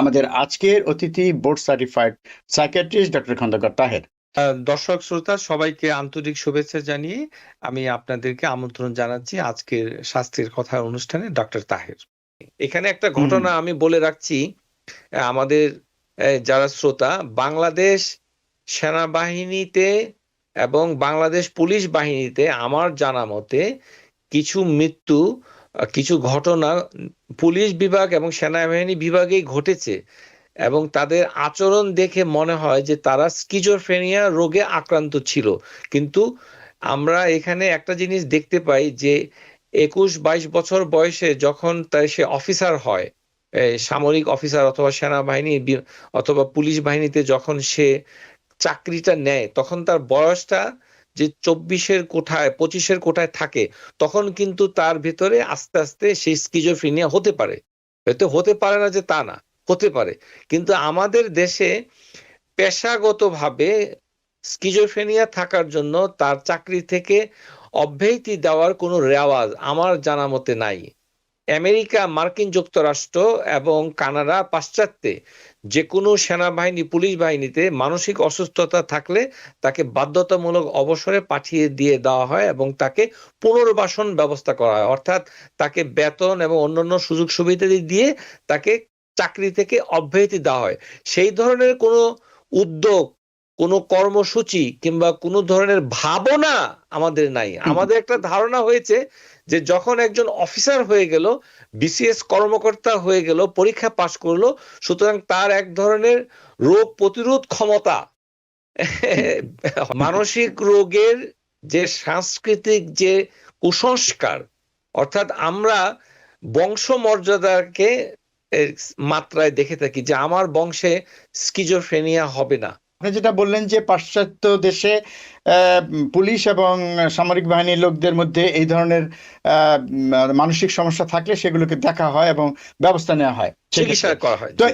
আমাদের আজকের অতিথি board certified psychiatrist doctor Khandaker Taher. দর্শক শ্রোতা সবাইকে আন্তরিক শুভেচ্ছা জানিয়ে আমি আপনাদেরকে আমন্ত্রণ জানাচ্ছি আজকের স্বাস্থ্যের কথা অনুষ্ঠানে ডক্টর তাহের। এখানে একটা ঘটনা আমি বলে রাখছি আমাদের যারা শ্রোতা বাংলাদেশ সেনাবাহিনীতে এবং বাংলাদেশ পুলিশ বাহিনীতে আমার জানা মতে কিছু মৃত্যু কিছু ঘটনা পুলিশ বিভাগ এবং সেনাবাহিনী বিভাগেই ঘটেছে এবং তাদের আচরণ দেখে মনে হয় যে তারা স্কিজোফ্রেনিয়া রোগে আক্রান্ত ছিল। কিন্তু আমরা এখানে একটা জিনিস দেখতে পাই যে একুশ বাইশ বছর বয়সে যখন তার সে অফিসার হয় সামরিক অফিসার অথবা সেনাবাহিনী অথবা পুলিশ বাহিনীতে যখন সে চাকরিটা নেয়, তখন তার বয়সটা যে চব্বিশের কোঠায়, পঁচিশের কোঠায় থাকে, তখন কিন্তু তার ভিতরে আস্তে আস্তে সেই স্কিজোফ্রিনিয়া হতে পারে। হয়তো হতে পারে না যে তা না, হতে পারে। কিন্তু আমাদের দেশে পেশাগতভাবে স্কিজোফ্রেনিয়া থাকার জন্য তার চাকরি থেকে অব্যাহতি দেওয়ার কোনো রেওয়াজ আমার জানা মতে নাই। আমেরিকা, মার্কিন যুক্তরাষ্ট্র এবং কানাডা পাশ্চাত্যে যে কোনো সেনাবাহিনী, পুলিশ বাহিনীতে মানসিক অসুস্থতা থাকলে তাকে বাধ্যতামূলক অবসরে পাঠিয়ে দিয়ে দেওয়া হয় এবং তাকে পুনর্বাসন ব্যবস্থা করা হয়। অর্থাৎ তাকে বেতন এবং অন্যান্য সুযোগ সুবিধা দিয়ে তাকে চাকরি থেকে অব্যাহতি দেওয়া হয়। সেই ধরনের কোনো উদ্যোগ কোনো কর্মসূচি কিংবা কোনো ধরনের ভাবনা আমাদের নাই। আমাদের একটা ধারণা হয়েছে যে যখন একজন অফিসার হয়ে গেল বিসিএস কর্মকর্তা হয়ে গেল পরীক্ষা পাশ করল সুতরাং তার এক ধরনের রোগ প্রতিরোধ ক্ষমতা। মানসিক রোগের যে সাংস্কৃতিক যে কুসংস্কার অর্থাৎ আমরা বংশমর্যাদাকে মাত্রায় দেখে থাকি যে আমার বংশে স্কিজোফ্রেনিয়া হবে না। আপনি যেটা বললেন যে পাশ্চাত্য দেশে আহ, পুলিশ এবং সামরিক বাহিনীর লোকদের মধ্যে এই ধরনের আহ, মানসিক সমস্যা থাকলে সেগুলোকে দেখা হয় এবং ব্যবস্থা নেওয়া হয়। চিকিৎসা করা হয়। তো